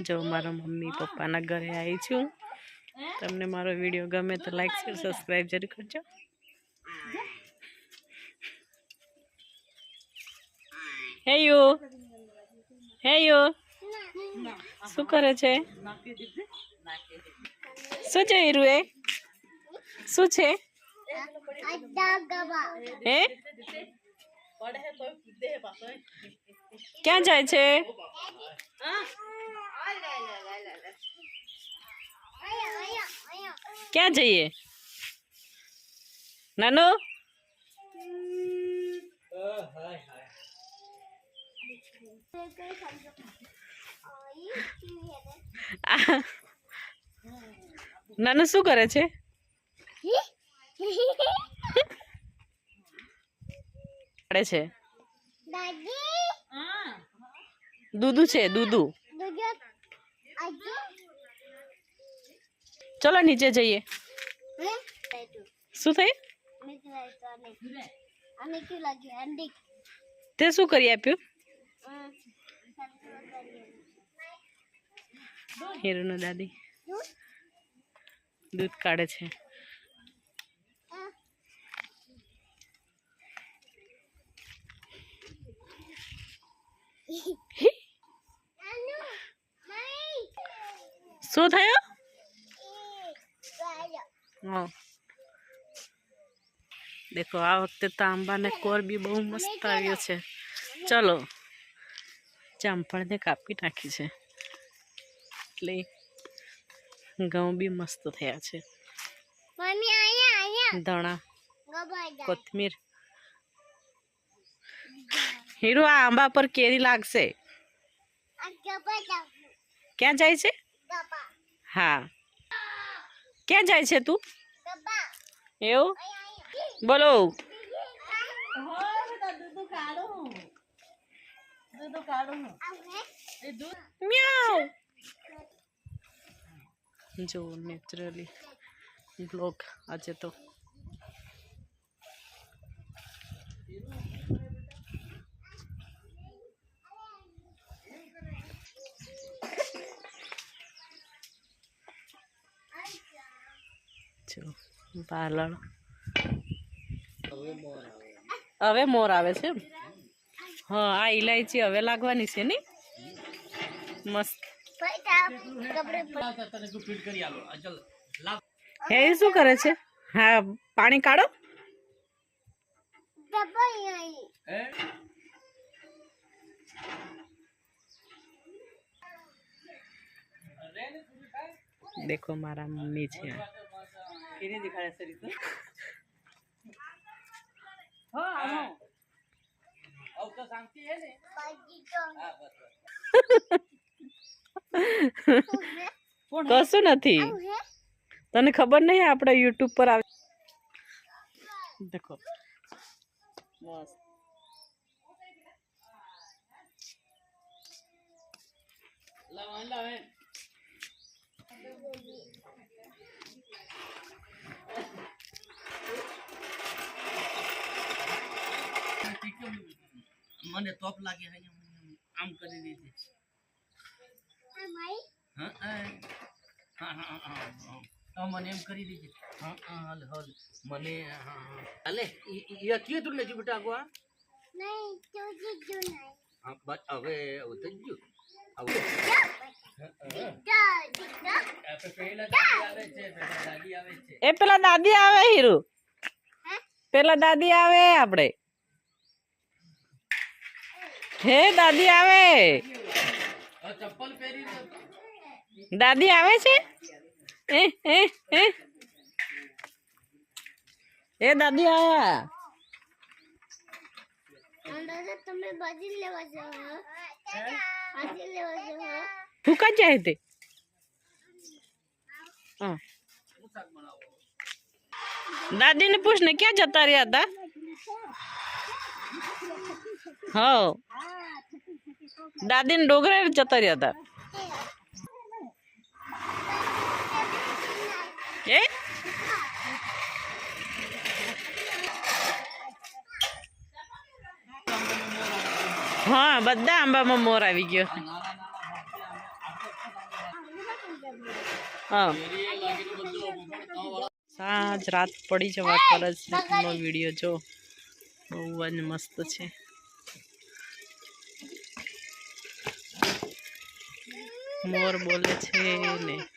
જો મારા મમ્મી પપ્પાના ઘરે આવી છું. તમને મારો વીડિયો ગમે તો લાઈક શેર સબસ્ક્રાઈબ જરૂર કરજો. હે યુ હે યુ શું કરે છે? શું છે હીરુ એ? શું છે? હે? ક્યાં જાય છે? ક્યાં જઈએ? નાનો? નાનો શું કરે છે? છે. દૂધુ છે દૂધુ ચલો નીચે જઈએ. શું થયું? તે શું કરી આપ્યું? હીરુનો દાદી. દૂધ કાઢે છે. શું થયું? હા. દેખો આ વખતે તો આંબાને કોર બી બહુ મસ્ત આવ્યો છે. ચલો. જામફળને કાપી નાખી છે. એટલે ઘઉં બી મસ્ત થયા છે. ધણા કોથમીર. હીરો આ આંબા પર કેરી લાગશે. ક્યાં જાય છે? હા. ક્યાં જાય છે તું? એવું? બોલો. જો નેચરલી બ્લોગ આજે તો. જો પાલણ હવે મોર આવે છે હા આ ઇલાયચી હવે લાગવાની છે ને મસ્ત. હે એ શું કરે છે? હા પાણી કાઢો. દેખો મારા મમ્મી છે બાજી તો કશું નથી. તને ખબર નહીં આપણે યુટ્યુબ પર આવે દેખો. મને તોપ લાગે છે આમ કરી દીધી આ માઈ હા હા હા હા હા હા. મને એમ કરી દીધી હા હા હાલ હાલ. મને હા હા હાલે ઈ કીએ તું નથી બેટા આગવા નહીં તું જીજુ નહીં હા બસ હવે ઉતરી ગયું. હવે. જા દીકરા પહેલા દાદી આવે છે પહેલા દાદી આવે છે એ પેલા દાદી આવે હીરુ. હે? પેલા દાદી આવે આપણે. હે દાદી આવે? દાદી આવે છે? એ એ એ એ દાદી આયા? તમે બાજી લેવા જાઓ બાજી લેવા જાઓ તું જાય તે? હા. દાદીને પૂછ ને ક્યાં જતા રહ્યા હતા? હા દાદીને ડોગરે જતા રહ્યા હતા. એ હા, બધા આંબામાં મોર આવી ગયો. હા. સાંજ રાત પડી જવા કરે છે વીડિયો જો. બહુ જ મસ્ત છે. મોર બોલે છે ને.